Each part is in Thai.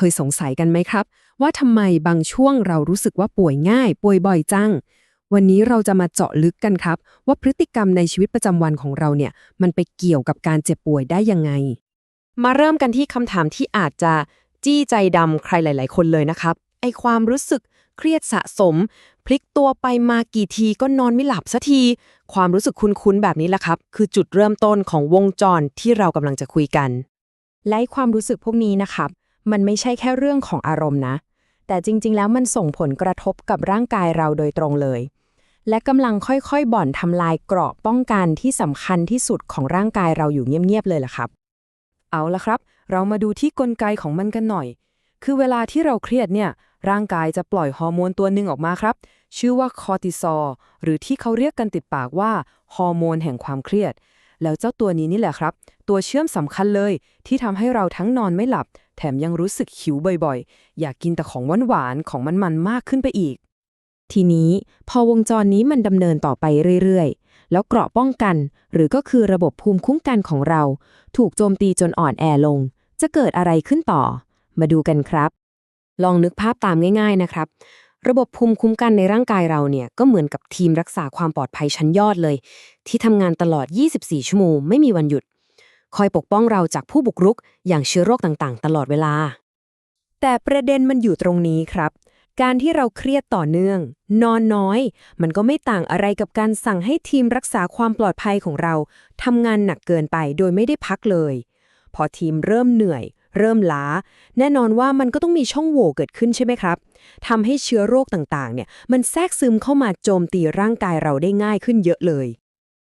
เคยสงสัยกันไหมครับ ว่าทำไมบางช่วงเรารู้สึกว่าป่วยง่าย ป่วยบ่อยจัง วันนี้เราจะมาเจาะลึกกันครับ ว่าพฤติกรรมในชีวิตประจำวันของเราเนี่ย มันไปเกี่ยวกับการเจ็บป่วยได้ยังไง มาเริ่มกันที่คำถามที่อาจจะจี้ใจดำใครหลาย ๆ คนเลยนะครับ ไอความรู้สึกเครียดสะสม พลิกตัวไปมากี่ทีก็นอนไม่หลับสักที ความรู้สึกคุ้นๆแบบนี้แหละครับ คือจุดเริ่มต้นของวงจรที่เรากำลังจะคุยกัน และความรู้สึกพวกนี้นะครับ มันไม่ใช่แค่เรื่องของอารมณ์นะ แต่จริง ๆ แล้วมันส่งผลกระทบกับร่างกายเราโดยตรงเลย และกำลังค่อยๆ บ่อนทำลายเกราะป้องกันที่สำคัญที่สุดของร่างกายเราอยู่เงียบๆเลยล่ะครับ เอาละครับ เรามาดูที่กลไกของมันกันหน่อย คือเวลาที่เราเครียดเนี่ย ร่างกายจะปล่อยฮอร์โมนตัวหนึ่งออกมาครับ ชื่อว่าคอร์ติซอลหรือที่เขาเรียกกันติดปากว่าฮอร์โมนแห่งความเครียดแล้วเจ้าตัวนี้นี่แหละครับ ตัวเชื่อมสำคัญเลย ที่ทำให้เราทั้งนอนไม่หลับ แถมยังรู้สึกหิวบ่อยๆ อยากกินแต่ของหวานๆ ของมันๆ มากขึ้นไปอีก ทีนี้พอวงจรนี้มันดำเนินต่อไปเรื่อยๆ แล้วเกราะป้องกัน หรือก็คือระบบภูมิคุ้มกันของเรา ถูกโจมตีจนอ่อนแอลง จะเกิดอะไรขึ้นต่อ มาดูกันครับ ลองนึกภาพตามง่าย ๆนะครับระบบภูมิคุ้มกันในร่างกายเราเนี่ยก็เหมือนกับทีมรักษาความปลอดภัยชั้นยอดเลย ที่ทำงานตลอด 24 ชั่วโมงไม่มีวันหยุด คอยปกป้องเราจากผู้บุกรุก อย่างเชื้อโรคต่างๆ ตลอดเวลา แต่ประเด็นมันอยู่ตรงนี้ครับ การที่เราเครียดต่อเนื่อง นอนน้อย มันก็ไม่ต่างอะไรกับการสั่งให้ทีมรักษาความปลอดภัยของเราทำงานหนักเกินไปโดยไม่ได้พักเลย พอทีมเริ่มเหนื่อย เริ่มล้า แน่นอนว่ามันก็ต้องมีช่องโหว่เกิดขึ้นใช่ไหมครับทำให้เชื้อโรคต่างๆ เนี่ย มันแทรกซึมเข้ามาโจมตีร่างกายเราได้ง่ายขึ้นเยอะเลย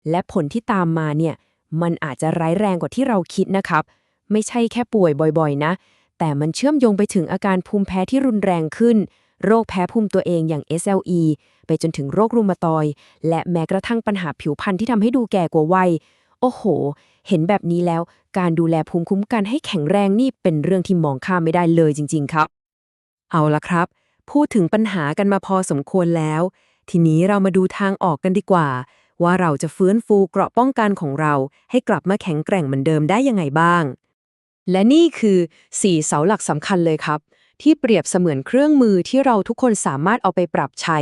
และผลที่ตามมาเนี่ย มันอาจจะร้ายแรงกว่าที่เราคิดนะครับ ไม่ใช่แค่ป่วยบ่อยๆ นะ แต่มันเชื่อมโยงไปถึงอาการภูมิแพ้ที่รุนแรงขึ้น โรคแพ้ภูมิตัวเองอย่าง SLE ไปจนถึงโรครูมาตอย และแม้กระทั่งปัญหาผิวพรรณที่ทำให้ดูแก่กว่าวัย โอ้โห เห็นแบบนี้แล้ว การดูแลภูมิคุ้มกันให้แข็งแรงนี่เป็นเรื่องที่มองข้ามไม่ได้เลยจริง ๆ ครับ เอาละครับ พูดถึงปัญหากันมาพอสมควรแล้ว ทีนี้เรามาดูทางออกกันดีกว่า ว่าเราจะฟื้นฟูเกราะป้องกันของเรา ให้กลับมาแข็งแกร่งเหมือนเดิมได้ยังไงบ้าง และนี่คือ 4 เสาหลักสำคัญเลยครับ ที่เปรียบเสมือนเครื่องมือที่เราทุกคนสามารถเอาไปปรับใช้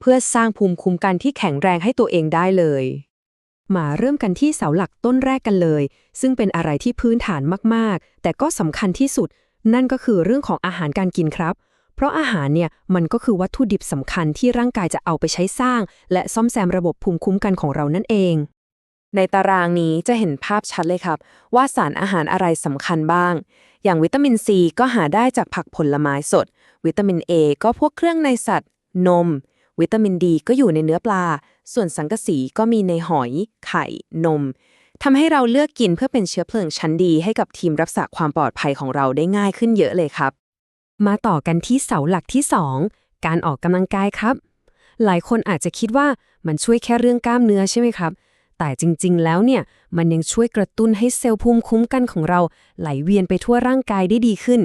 เพื่อสร้างภูมิคุ้มกันที่แข็งแรงให้ตัวเองได้เลยมาเริ่มกันที่เสาหลักต้นแรกกันเลย ซึ่งเป็นอะไรที่พื้นฐานมาก ๆ แต่ก็สำคัญที่สุด นั่นก็คือเรื่องของอาหารการกินครับ เพราะอาหารเนี่ยมันก็คือวัตถุดิบสำคัญที่ร่างกายจะเอาไปใช้สร้าง และซ่อมแซมระบบภูมิคุ้มกันของเรานั่นเอง ในตารางนี้จะเห็นภาพชัดเลยครับ ว่าสารอาหารอะไรสำคัญบ้าง อย่างวิตามินซีก็หาได้จากผักผลไม้สด วิตามิน A ก็พวกเครื่องในสัตว์ นม วิตามินดีก็อยู่ในเนื้อปลา ส่วนสังกะสีก็มีในหอย ไข่ นมทำให้เราเลือกกินเพื่อเป็นเชื้อเพลิงชั้นดีให้กับทีมรักษาความปลอดภัยของเราได้ง่ายขึ้นเยอะเลยครับ มาต่อกันที่เสาหลักที่ 2 การออกกำลังกายครับ หลายคนอาจจะคิดว่ามันช่วยแค่เรื่องกล้ามเนื้อใช่ไหมครับ แต่จริงๆ แล้วเนี่ย มันยังช่วยกระตุ้นให้เซลล์ภูมิคุ้มกันของเรา ไหลเวียนไปทั่วร่างกายได้ดีขึ้น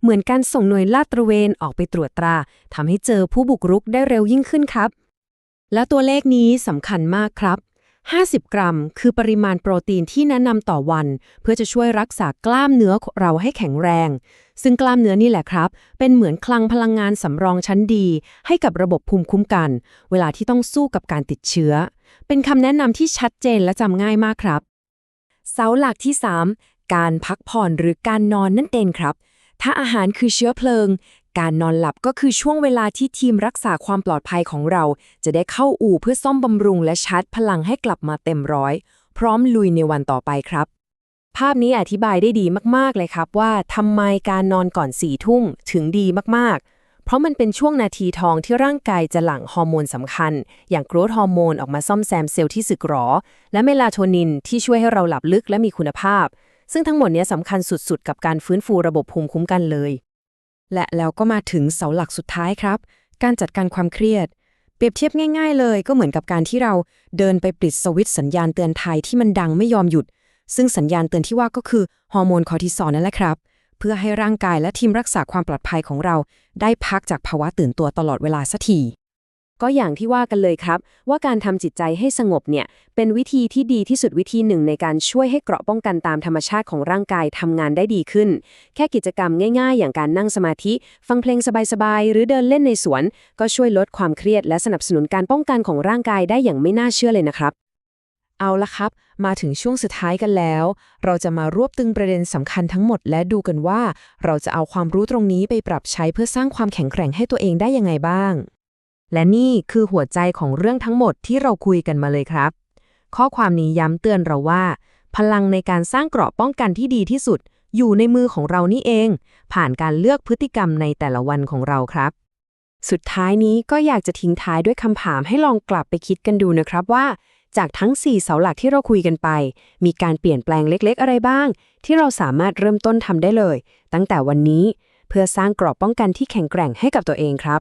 เหมือนการส่งหน่วยลาดตระเวนออกไปตรวจตราทำให้เจอผู้บุกรุกได้เร็วยิ่งขึ้นครับ และตัวเลขนี้สำคัญมากครับ 50 กรัม คือปริมาณโปรตีนที่แนะนำต่อวัน เพื่อจะช่วยรักษากล้ามเนื้อเราให้แข็งแรง ซึ่งกล้ามเนื้อนี่แหละครับ เป็นเหมือนคลังพลังงานสำรองชั้นดี ให้กับระบบภูมิคุ้มกัน เวลาที่ต้องสู้กับการติดเชื้อ เป็นคำแนะนำที่ชัดเจนและจำง่ายมากครับเสาหลักที่ 3 การพักผ่อนหรือการนอนนั่นเองครับ ถ้าอาหารคือเชื้อเพลิง การนอนหลับก็คือช่วงเวลาที่ทีมรักษาความปลอดภัยของเรา จะได้เข้าอู่เพื่อซ่อมบำรุงและชาร์จพลังให้กลับมาเต็มร้อย พร้อมลุยในวันต่อไปครับ ภาพนี้อธิบายได้ดีมากๆเลยครับว่าทำไมการนอนก่อนสี่ทุ่มถึงดีมากๆ เพราะมันเป็นช่วงนาทีทองที่ร่างกายจะหลั่งฮอร์โมนสำคัญ อย่างโกรทฮอร์โมนออกมาซ่อมแซมเซลล์ที่สึกหรอ และเมลาโทนินที่ช่วยให้เราหลับลึกและมีคุณภาพ ซึ่งทั้งหมดนี้สำคัญสุดๆ กับการฟื้นฟูระบบภูมิคุ้มกันเลย และแล้วก็มาถึงเสาหลักสุดท้ายครับ การจัดการความเครียด เปรียบเทียบง่าย ๆ เลยก็เหมือนกับการที่เราเดินไปปิดสวิตสัญญาณเตือนภัยที่มันดังไม่ยอมหยุด ซึ่งสัญญาณเตือนที่ว่าก็คือฮอร์โมนคอร์ติซอลนั่นแหละครับ เพื่อให้ร่างกายและทีมรักษาความปลอดภัยของเรา ได้พักจากภาวะตื่นตัวตลอดเวลาสักที ก็อย่างที่ว่ากันเลยครับ ว่าการทำจิตใจให้สงบเนี่ย เป็นวิธีที่ดีที่สุดวิธีหนึ่งในการช่วยให้เกราะป้องกันตามธรรมชาติของร่างกายทำงานได้ดีขึ้น แค่กิจกรรมง่าย ๆ อย่างการนั่งสมาธิ ฟังเพลงสบายๆ หรือเดินเล่นในสวน ก็ช่วยลดความเครียดและสนับสนุนการป้องกันของร่างกายได้อย่างไม่น่าเชื่อเลยนะครับเอาละครับ มาถึงช่วงสุดท้ายกันแล้ว เราจะมารวบตึงประเด็นสำคัญทั้งหมดและดูกันว่า เราจะเอาความรู้ตรงนี้ไปปรับใช้เพื่อสร้างความแข็งแกร่งให้ตัวเองได้ยังไงบ้าง และนี่คือหัวใจของเรื่องทั้งหมดที่เราคุยกันมาเลยครับ ข้อความนี้ย้ำเตือนเราว่า พลังในการสร้างเกราะป้องกันที่ดีที่สุด อยู่ในมือของเรานี่เอง ผ่านการเลือกพฤติกรรมในแต่ละวันของเราครับ สุดท้ายนี้ก็อยากจะทิ้งท้ายด้วยคำถามให้ลองกลับไปคิดกันดูนะครับว่า จากทั้ง 4 เสาหลักที่เราคุยกันไป มีการเปลี่ยนแปลงเล็กๆ อะไรบ้าง ที่เราสามารถเริ่มต้นทำได้เลย ตั้งแต่วันนี้เพื่อสร้างกรอบป้องกันที่แข็งแกร่งให้กับตัวเองครับ